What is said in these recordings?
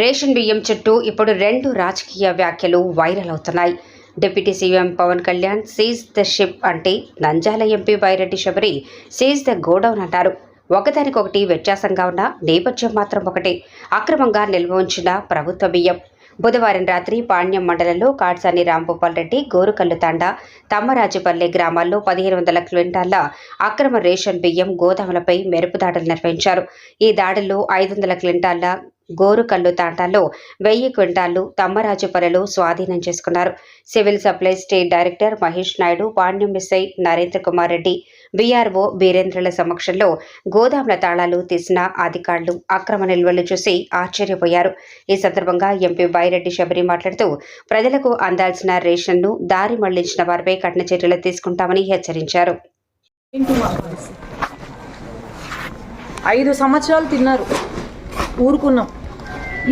Ration బియ్యం చుట్టూ ఇప్పుడు రెండు రాజకీయ వ్యాఖ్యలు వైరల్ అవుతున్నాయి. Deputy CM Pawan Kalyan seize the ship అంటే Nandyal MP Byreddy Shabari seize the godown అన్నారు ఒకదానికొకటి వ్యత్యాసంగా ఉన్న నేపథ్యం మాత్రం ఒకటే. అక్రమంగా నిల్వ ఉంచిన ప్రభుత్వ బియ్యం. బుధవారం రాత్రి పాణ్యం మండలంలో కాడ్సాని రాంభూపాల్ రెడ్డి గోరుకల్లు తాండా తమ్మరాజుపల్లె గ్రామాల్లో పదిహేను వందల క్వింటాళ్ళ అక్రమ రేషన్ బియ్యం గోదాములపై మెరుపు దాడులు నిర్వహించారు. ఈ దాడుల్లో ఐదు వందల క్వింటాళ్ళ గోరుకల్లు తాండాల్లో వెయ్యి క్వింటాళ్ళు తమ్మరాజుపల్లెలో స్వాధీనం చేసుకున్నారు. Civil supply state director Mahesh Naidu Panyam SI Narendra Kumar Reddy BRO బీరేంద్రల సమక్షంలో గోదాముల తాళాలు తీసిన అధికారులు అక్రమ నిల్వలు చూసి ఆశ్చర్యపోయారు. ఈ సందర్భంగా ఎంపీ బైరెడ్డి శబరి మాట్లాడుతూ ప్రజలకు అందాల్సిన రేషన్ను దారి మళ్ళించిన వారిపై కఠిన చర్యలు తీసుకుంటామని హెచ్చరించారు. ఐదు సంవత్సరాలు తిన్నారు. ఊరుకున్నాం.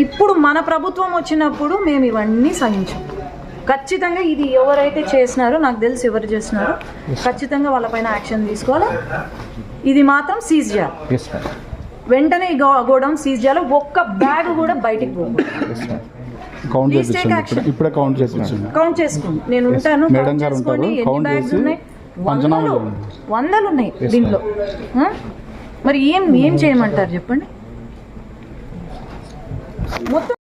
ఇప్పుడు మన ప్రభుత్వం వచ్చినప్పుడు మేము ఇవన్నీ సహించాం. ఖచ్చితంగా ఇది ఎవరైతే చేసినారో నాకు తెలిసి ఎవరు చేసినారో ఖచ్చితంగా వాళ్ళపైన యాక్షన్ తీసుకోవాలి. ఇది మాత్రం సీజ్ చేయాలి. వెంటనే ఈ గోడౌన్ సీజ్ చేయాలి. ఒక్క బ్యాగ్ కూడా బయటికి పోకూడదు కౌంట్. ఇప్పుడే కౌంట్ కౌంట్ చేసుకోండి. నేను ఉంటాను. మేడం గారు. ఉంటారు. చేసి వందలు. ఉన్నాయి దీంట్లో? మరి ఏం ఏం చేయమంటారు చెప్పండి? மொத்த